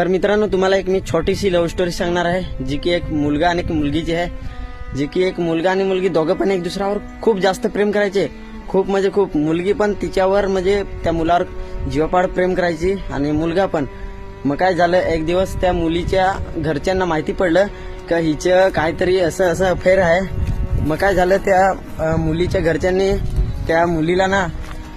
तर मित्रांनो तुम्हाला एक मी छोटीशी लव्ह स्टोरी सांगणार आहे जी की एक मुलगा आणि एक मुलगीची आहे. जी की एक मुलगा आणि मुलगी दोघं पण एक दुसऱ्यावर खूप जास्त प्रेम करायचे. खूप म्हणजे खूप मुलगी पण तिच्यावर म्हणजे त्या मुलावर जीवापाड प्रेम करायची आणि मुलगा पण. मग काय झालं एक दिवस त्या मुलीच्या घरच्यांना माहिती पडलं का हिचं काहीतरी असं असं अफेअर आहे. मग काय झालं त्या मुलीच्या घरच्यांनी त्या मुलीला ना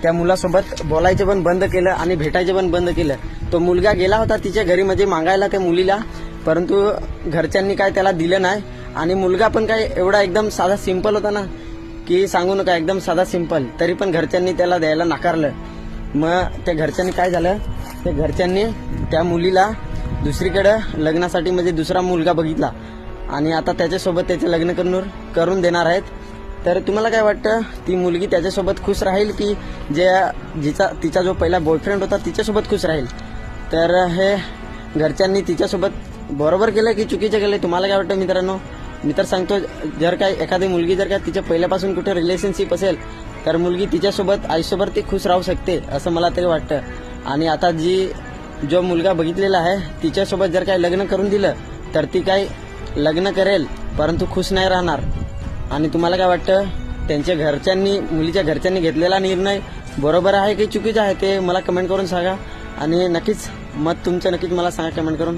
त्या मुलासोबत बोलायचं पण बंद केलं आणि भेटायचं पण बंद केलं. तो मुलगा गेला होता तिच्या घरी म्हणजे मागायला त्या मुलीला परंतु घरच्यांनी काय त्याला दिलं नाही. आणि मुलगा पण काय एवढा एकदम साधा सिंपल होता ना की सांगू नका एकदम साधा सिंपल तरी पण घरच्यांनी त्याला द्यायला नाकारलं. मग त्या घरच्यांनी काय झालं? त्या घरच्यांनी त्या मुलीला दुसरीकडं लग्नासाठी म्हणजे दुसरा मुलगा बघितला. आणि आता त्याच्यासोबत त्याचे लग्न करून करून देणार आहेत. तर तुम्हाला काय वाटतं? ती मुलगी त्याच्यासोबत खुश राहील की जे जिचा तिचा जो पहिला बॉयफ्रेंड होता तिच्यासोबत खुश राहील? तर हे घरच्यांनी तिच्यासोबत बरोबर केलं की चुकीचं केलं तुम्हाला काय वाटतं मित्रांनो? मी तर सांगतो जर काय एखादी मुलगी जर का तिच्या पहिल्यापासून कुठे रिलेशनशिप असेल तर मुलगी तिच्यासोबत आईसोबत ती खुश राहू शकते असं मला तरी वाटतं. आणि आता जी जो मुलगा बघितलेला आहे तिच्यासोबत जर काय लग्न करून दिलं तर ती काय लग्न करेल परंतु खुश नाही राहणार. आणि तुम्हाला काय वाटतं? त्यांच्या घरच्यांनी मुलीच्या घरच्यांनी घेतलेला निर्णय बरोबर आहे की चुकीचा आहे ते मला कमेंट करून सांगा. आणि नक्कीच मत तुमचं नक्कीच मला सांगा कमेंट करून.